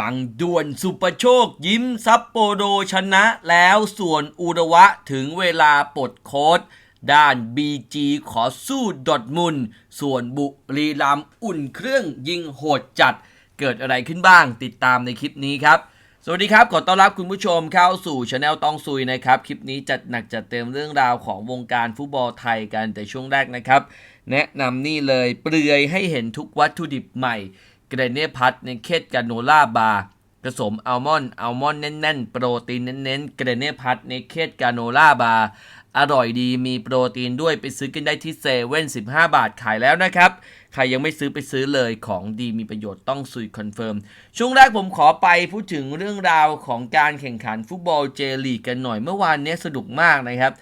ฟังด่วนสุปโชคยิ้มซัปโปโรชนะแล้วส่วนอุระวะถึงเวลาปลดโค้ดด้าน BG ขอสู้ดอทมุน ส่วนบุรีรัมอุ่นเครื่องยิงโหดจัด เกิดอะไรขึ้นบ้างติดตามในคลิปนี้ครับ สวัสดีครับ ขอต้อนรับคุณผู้ชมเข้าสู่ช anel ตองซุยนะครับ คลิปนี้จัดหนักจัดเต็มเรื่องราวของวงการฟุตบอลไทยกันแต่ช่วงแรกนะครับ แนะนำนี่เลยเปลือยให้เห็นทุกวัตถุดิบใหม่ เกรเน่พัทในเคสกาโนล่าบาร์ผสมอัลมอนด์อัลมอนด์แน่นๆ โปรตีนเน้นๆ เกรเน่พัทในเคสกาโนล่าบาร์อร่อยดีมีโปรตีนด้วยไปซื้อกันได้ที่เซเว่น15บาทขายแล้วนะครับ ใครยังไม่ซื้อไปซื้อเลยของดีมีประโยชน์ต้องซุยคอนเฟิร์ม ช่วงแรกผมขอไปพูดถึงเรื่องราวของการแข่งขันฟุตบอลเจลีกกันหน่อยเมื่อวานนี้สนุกมากนะครับ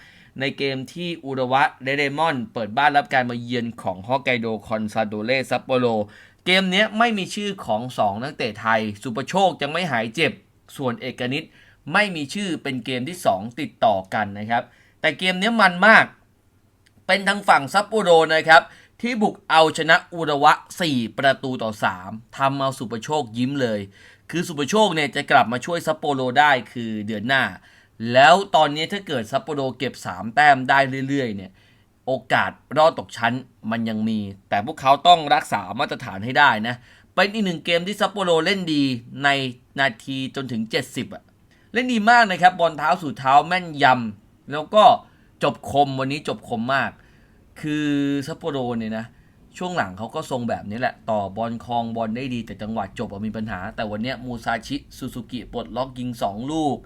ในเกมที่อุระวะเดเรมอน เปิดบ้านรับการมาเยือนของฮอกไกโดคอนซาโดเลซัปโปโร เกมนี้ไม่มีชื่อของ 2 นักเตะไทย สุประโชคยังไม่หายเจ็บ ส่วนเอกนิตไม่มีชื่อเป็นเกมที่ 2 ติดต่อกันนะครับ แต่เกมนี้มันมาก เป็นทางฝั่งซัปโปโรนะครับ ที่บุกเอาชนะอุระวะ 4 ประตูต่อ 3ทำเอาสุประโชคยิ้มเลย คือสุประโชคเนี่ยจะกลับมาช่วยซัปโปโรได้คือเดือนหน้า แล้วตอนนี้ถ้าเกิดซัปโปโรเก็บ 3 แต้มได้เรื่อยๆเนี่ย โอกาสรอดตกชั้นมันยังมี แต่พวกเขาต้องรักษามาตรฐานให้ได้นะ เป็นอีกหนึ่งเกมที่ซัปโปโรเล่นดีในนาทีจนถึง 70อะเล่นดีมากนะครับ บอลเท้าสู่เท้าแม่นยำแล้วก็จบคมวันนี้จบคมมาก คือซัปโปโรเนี่ยนะ ช่วงหลังเขาก็ทรงแบบนี้แหละ ต่อบอลคลองบอลได้ดีแต่จังหวะจบมีปัญหา แต่วันนี้มูซาชิซูซูกิปลดล็อกยิง 2 ลูก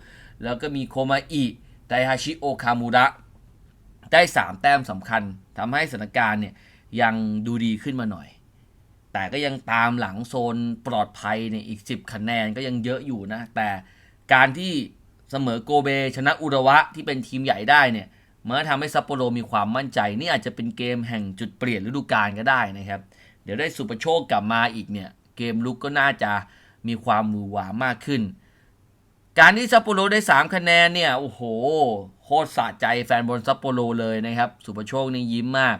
แล้วก็มีโคมาอิไดฮาชิโอคามูระ ได้ 3 แต้มสำคัญทำให้สถานการณ์เนี่ยยังดูดีขึ้นมาหน่อย แต่ก็ยังตามหลังโซนปลอดภัยเนี่ยอีก 10 คะแนนก็ยังเยอะอยู่นะ แต่การที่เสมอโกเบชนะอุระวะที่เป็นทีมใหญ่ได้เนี่ยมันก็ทำให้ซัปโปโรมีความมั่นใจ นี่อาจจะเป็นเกมแห่งจุดเปลี่ยนฤดูกาลก็ได้นะครับ เดี๋ยวได้สุประโชคกลับมาอีกเนี่ยเกมลุกก็น่าจะมีความมือหวามากขึ้น การที่ซัปโปโรได้ 3 คะแนนเนี่ย โอ้โห โคตรสะใจแฟนบอลซัปโปโรเลยนะครับ สุประโชคนี่ยิ้มมาก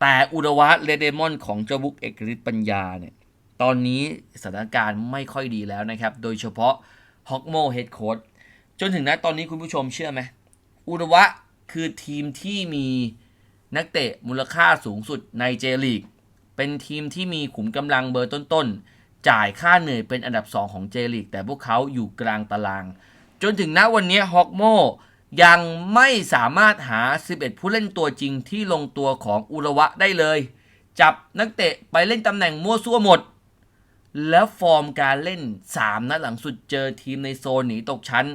แต่อุดวะเลเดมอนของเจ้าบุกเอกฤทธิ์ปัญญาเนี่ย ตอนนี้สถานการณ์ไม่ค่อยดีแล้วนะครับ โดยเฉพาะฮอกโมเฮดโค้ชจนถึงณตอนนี้คุณผู้ชมเชื่อไหมอุดวะคือทีมที่มีนักเตะมูลค่าสูงสุดในเจลีก เป็นทีมที่มีขุมกำลังเบอร์ต้นๆ จ่ายค่าเหนื่อยเป็นอันดับ 2 ของเจลีกแต่พวกเขาอยู่กลางตาราง จนถึงณวันนี้ฮอกโมยังไม่สามารถหา 11 ผู้เล่นตัวจริงที่ลงตัวของอุระวะได้เลย จับนักเตะไปเล่นตำแหน่งมั่วซั่วหมด แล้วฟอร์มการเล่น 3 นัดหลังสุดเจอทีมในโซนหนีตกชั้น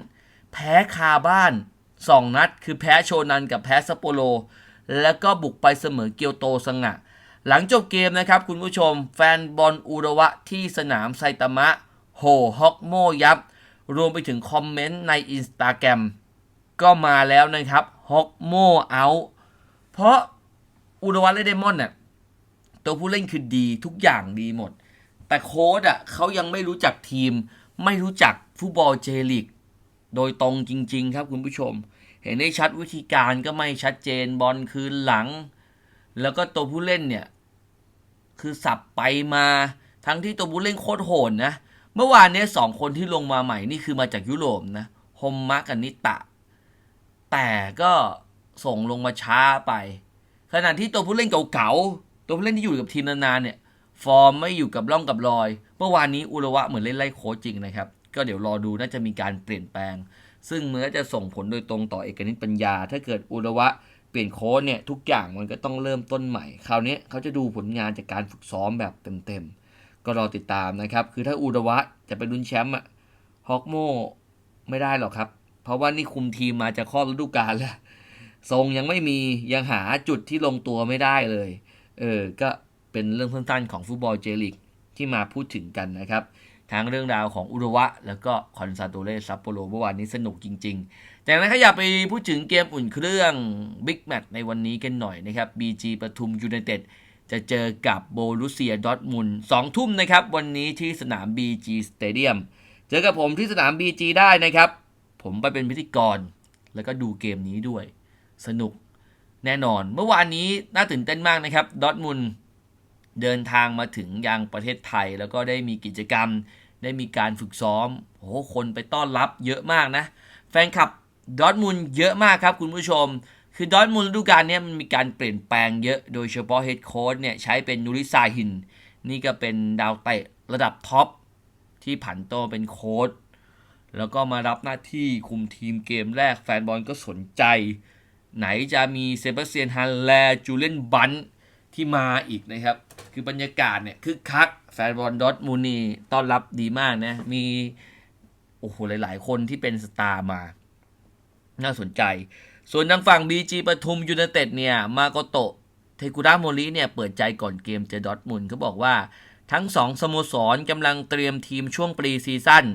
แพ้คาบ้าน 2 นัด คือแพ้โชนันกับแพ้ซัปโปโร แล้วก็บุกไปเสมอเกียวโตสงะ หลังจบเกมนะครับคุณผู้ชม แฟนบอลอุระวะที่สนามไซตามะ โหฮอกโมยับ รวมไปถึงคอมเมนต์ในอินสตาแกรมก็มาแล้วนะครับฮอกโมเอาเพราะอุระวะเลเดมอนเนี่ยตัวผู้เล่นคือดีทุกอย่างดีหมด แต่โค้ดอะเขายังไม่รู้จักทีม ไม่รู้จักฟุตบอลเจลีกโดยตรงจริง ๆ ครับคุณผู้ชม เห็นได้ชัดวิธีการก็ไม่ชัดเจนบอลคืนหลัง แล้วก็ตัวผู้เล่นเนี่ย คือสับไปมาทั้งที่ตัวผู้เล่นโคตรโหดนะ เมื่อวานนี้สองคนที่ลงมาใหม่นี่คือมาจากยุโรปนะฮมมะกับนิตะ แต่ก็ส่งลงมาช้าไป ขณะที่ตัวผู้เล่นเก่าๆตัวผู้เล่นที่อยู่กับทีมนานๆเนี่ยฟอร์มไม่อยู่กับร่องกับรอย เมื่อวานนี้อุระวะเหมือนเล่นไล่โค้ชจริงนะครับ ก็เดี๋ยวรอดูน่าจะมีการเปลี่ยนแปลง ซึ่งมันก็จะส่งผลโดยตรงต่อเอกนิตปัญญา ถ้าเกิดอุระวะ เปลี่ยนโค้ชเนี่ยทุกอย่างมันก็ต้องเริ่มต้นใหม่ คราวนี้เขาจะดูผลงานจากการฝึกซ้อมแบบเต็มๆ ก็รอติดตามนะครับ คือถ้าอุระวะจะไปลุ้นแชมป์อะฮอกโมไม่ได้หรอกครับ เพราะว่านี่คุมทีมมาจะครอบฤดูกาลแล้ว ทรงยังไม่มียังหาจุดที่ลงตัวไม่ได้เลย เออ ก็เป็นเรื่องสั้นๆของฟุตบอลเจลิกที่มาพูดถึงกันนะครับ ทั้งเรื่องราวของอุระวะ แล้วก็คอนซาโตเลซัปโปโรเมื่อวานนี้สนุกจริงๆแต่นะครับอยากไปพูดถึงเกมอุ่นเครื่องบิ๊กแมตช์ในวันนี้กันหน่อยนะครับ BG ปทุมยูไนเต็ดจะเจอกับโบลูเซียดอทมุนสองทุ่มนะครับ วันนี้ที่สนาม BG Stadium เจอกับผมที่สนาม BG ได้นะครับ ผมไปเป็นพิธีกร แล้วก็ดูเกมนี้ด้วย สนุกแน่นอน เมื่อวานนี้น่าตื่นเต้นมากนะครับดอทมุน เดินทางมาถึงยังประเทศไทย แล้วก็ได้มีกิจกรรม ได้มีการฝึกซ้อมโอ้โหคนไปต้อนรับเยอะมากนะ แฟนคลับดอทมุนด์เยอะมากครับคุณผู้ชม คือดอทมุนด์ฤดูกาลนี้มันมีการเปลี่ยนแปลงเยอะโดยเฉพาะเฮดโค้ชเนี่ยใช้เป็นนูริซาฮิน นี่ก็เป็นดาวเตะระดับท็อปที่ผันตัวเป็นโค้ชแล้วก็มารับหน้าที่คุมทีมเกมแรกแฟนบอลก็สนใจ ไหนจะมีเซบาสเตียนฮันแลจูเลนบัน ที่มาอีกนะครับ คือบรรยากาศเนี่ยคึกคักแฟนบอลดอทมูนีต้อนรับดีมากนะ มีโอ้โหหลาย ๆ คนที่เป็นสตาร์มา น่าสนใจ ส่วนทางฝั่ง BG ปทุมยูไนเต็ดเนี่ย มาโกโตะเทกุระโมริเนี่ย เปิดใจก่อนเกมเจอดอทมุนเขาบอกว่าทั้งสองสโมสรกำลังเตรียมทีมช่วงปรีซีซั่น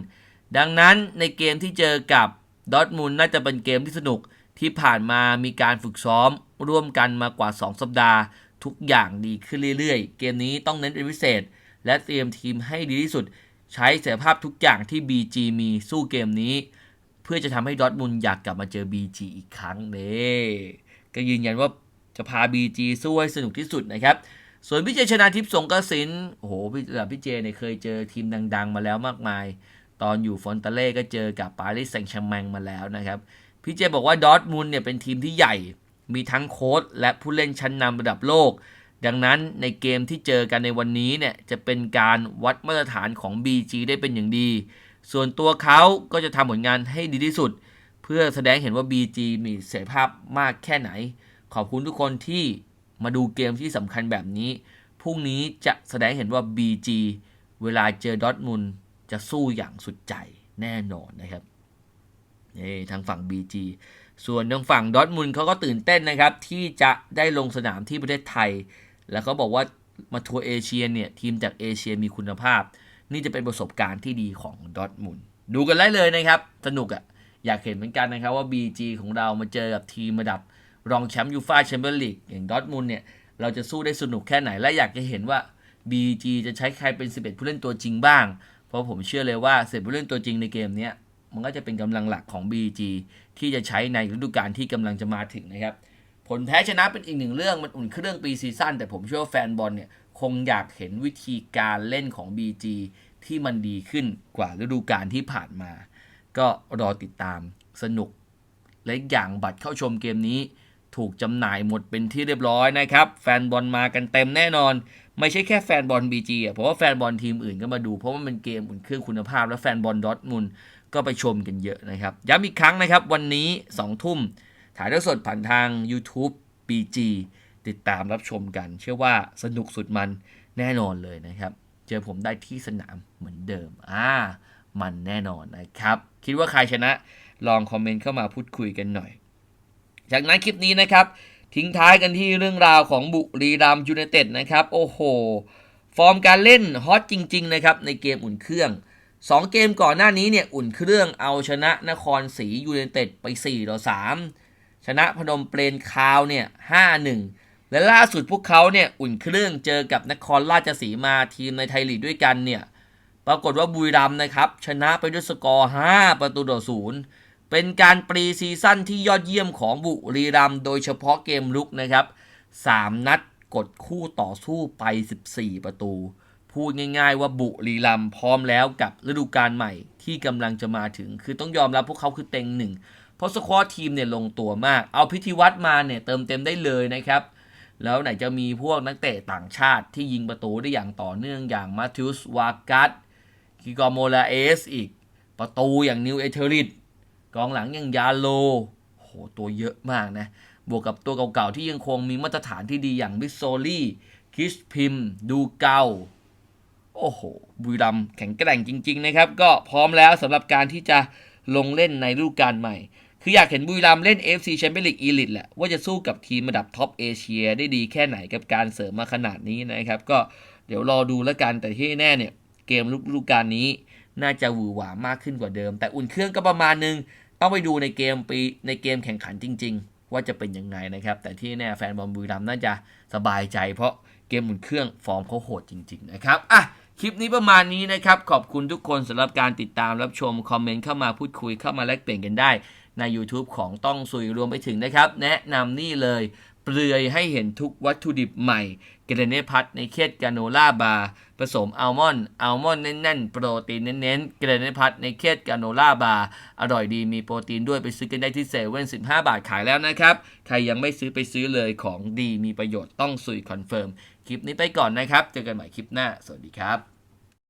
ดังนั้นในเกมที่เจอกับดอทมุนน่าจะเป็นเกมที่สนุกที่ผ่านมามีการฝึกซ้อมร่วมกันมากว่า 2 สัปดาห์ ทุกอย่างดีขึ้นเรื่อยๆ เกมนี้ต้องเน้นเป็นพิเศษ และเตรียมทีมให้ดีที่สุด ใช้ศักยภาพทุกอย่างที่ BG มีสู้เกมนี้ เพื่อจะทำให้ดอทมุนอยากกลับมาเจอ BG อีกครั้งเน่ก็ยืนยันว่าจะพา BG สู้ให้สนุกที่สุดนะครับส่วนพี่เจชนะทิพย์สงกระสินโอ้โหพี่ดับพี่เจเนี่ยเคยเจอทีมดัง ๆ มาแล้วมากมาย ตอนอยู่ฟอนตาเล่ก็เจอกับปารีสแซงต์แชร์แมงมาแล้วนะครับ พี่เจบอกว่าดอทมุนเนี่ยเป็นทีมที่ใหญ่ มีทั้งโค้ชและผู้เล่นชั้นนำระดับโลก ดังนั้นในเกมที่เจอกันในวันนี้เนี่ยจะเป็นการวัดมาตรฐานของ BG ได้เป็นอย่างดี ส่วนตัวเขาก็จะทำผลงานให้ดีที่สุด เพื่อแสดงเห็นว่า BG มีเสรีภาพมากแค่ไหน ขอบคุณทุกคนที่มาดูเกมที่สำคัญแบบนี้ พรุ่งนี้จะแสดงเห็นว่า BG เวลาเจอดอทมุนจะสู้อย่างสุดใจแน่นอนนะครับนี่ทางฝั่ง BG ส่วนทางฝั่งดอทมุนเขาก็ตื่นเต้นนะครับ ที่จะได้ลงสนามที่ประเทศไทย แล้วเขาบอกว่ามาทัวร์เอเชียเนี่ย ทีมจากเอเชียมีคุณภาพ นี่จะเป็นประสบการณ์ที่ดีของดอทมุนดูกันได้เลยนะครับ สนุกอะ่ะ อยากเห็นเหมือนกันนะครับว่า BG ของเรามาเจอกับทีมระดับรองแชมป์ยูฟ่าแชมเปี้ยนลีกอย่างดอทมุนเนี่ยเราจะสู้ได้สนุกแค่ไหนและอยากจะเห็นว่า BG จะใช้ใครเป็น 11 ผู้เล่นตัวจริงบ้าง เพราะผมเชื่อเลยว่า11ผู้เล่นตัวจริงในเกมเนี้ย มันก็จะเป็นกำลังหลักของ BG ที่จะใช้ในฤดูกาลที่กำลังจะมาถึงนะครับ ผลแพ้ชนะเป็นอีกหนึ่งเรื่องมันอุ่นเครื่องปีซีซั่นแต่ผมเชื่อว่าแฟนบอลเนี่ยคงอยากเห็นวิธีการเล่นของ BG ที่มันดีขึ้นกว่าฤดูกาลที่ผ่านมา ก็รอติดตามสนุก และอย่างบัตรเข้าชมเกมนี้ ถูกจำหน่ายหมดเป็นที่เรียบร้อยนะครับ แฟนบอลมากันเต็มแน่นอน ไม่ใช่แค่แฟนบอล BG อะเพราะว่าแฟนบอลทีมอื่นก็มาดู เพราะว่ามันเกมอุ่นเครื่องคุณภาพและแฟนบอลดอทมุน ก็ไปชมกันเยอะนะครับ ย้ำอีกครั้งนะครับ วันนี้ 2 ทุ่ม ถ่ายทอดสดผ่านทาง YouTube BG ติดตามรับชมกัน เชื่อว่าสนุกสุดมันแน่นอนเลยนะครับ เจอผมได้ที่สนามเหมือนเดิม อ่า มันแน่นอนนะครับ คิดว่าใครชนะลองคอมเมนต์เข้ามาพูดคุยกันหน่อย จากนั้นคลิปนี้นะครับ ทิ้งท้ายกันที่เรื่องราวของบุรีรัมยูไนเต็ดนะครับ โอ้โห ฟอร์มการเล่นฮอตจริง ๆ นะครับ ในเกมอุ่นเครื่อง 2เกมก่อนหน้านี้เนี่ยอุ่นเครื่องเอาชนะนครศรียูไนเต็ดไป4ต่อ3ชนะพนมเปรนคาวเนี่ย5-1 และล่าสุดพวกเขาเนี่ยอุ่นเครื่องเจอกับนครราชสีมาทีมในไทยลีกด้วยกันเนี่ยปรากฏว่าบุรีรัมนะครับ ชนะไปด้วยสกอร์ 5 ประตูต่อศูนย์เป็นการปรีซีซั่นที่ยอดเยี่ยมของบุรีรัมโดยเฉพาะเกมลุกนะครับ 3 นัดกดคู่ต่อสู้ไป 14 ประตู พูดง่าย ๆ ว่าบุรีรัมพร้อมแล้วกับฤดูกาลใหม่ที่กำลังจะมาถึง คือต้องยอมรับพวกเขาคือเต็งหนึ่งเพราะสควอตทีมเนี่ยลงตัวมาก เอาพิธีวัตรมาเนี่ยเติมเต็มได้เลยนะครับ แล้วไหนจะมีพวกนักเตะต่างชาติที่ยิงประตูได้อย่างต่อเนื่องอย่างมาธิอุสวากัสกิกอโมลาเอสอีก ประตูอย่างนิวเอเทอริดกองหลังอย่างยาโลโหตัวเยอะมากนะ บวกกับตัวเก่าๆที่ยังคงมีมาตรฐานที่ดีอย่างบิสโซลี่คิสพิม ดูเกา โอ้โหบุรีรัมแข็งแกร่งจริง ๆ นะครับ ก็พร้อมแล้วสำหรับการที่จะลงเล่นในฤดูกาลใหม่ คืออยากเห็นบุรีรัมเล่น FC Champions League Elite แหละ ว่าจะสู้กับทีมระดับท็อปเอเชียได้ดีแค่ไหนกับการเสริมมาขนาดนี้นะครับ ก็เดี๋ยวรอดูแล้วกันแต่ที่แน่เนี่ย เกมฤดูกาลนี้ น่าจะหวือหวามากขึ้นกว่าเดิม แต่อุ่นเครื่องก็ประมาณนึงต้องไปดูในเกมปีในเกมแข่งขันจริง ๆ ว่าจะเป็นยังไงนะครับ แต่ที่แน่แฟนบอลบุรีรัมน่าจะสบายใจ เพราะเกมอุ่นเครื่องฟอร์มเขาโหดจริง ๆ นะครับอะ คลิปนี้ประมาณนี้นะครับ ขอบคุณทุกคนสำหรับการติดตามรับชม คอมเมนต์เข้ามาพูดคุยเข้ามาแลกเปลี่ยนกันได้ใน YouTube ของต้องซุยรวมไปถึงนะครับ แนะนำนี่เลย เปลือยให้เห็นทุกวัตถุดิบใหม่เกรเนพัทในเคสกาโนล่าบาร์ผสมอัลมอนด์อัลมอนด์แน่นๆ โปรตีนเน้นๆเกรเนพัทในเคสกาโนล่าบาร์อร่อยดีมีโปรตีนด้วยไปซื้อกันได้ที่เซเว่น15บาทขายแล้วนะครับ ใครยังไม่ซื้อไปซื้อเลยของดีมีประโยชน์ต้องสุยคอนเฟิร์ม คลิปนี้ไปก่อนนะครับ เจอกันใหม่คลิปหน้า สวัสดีครับ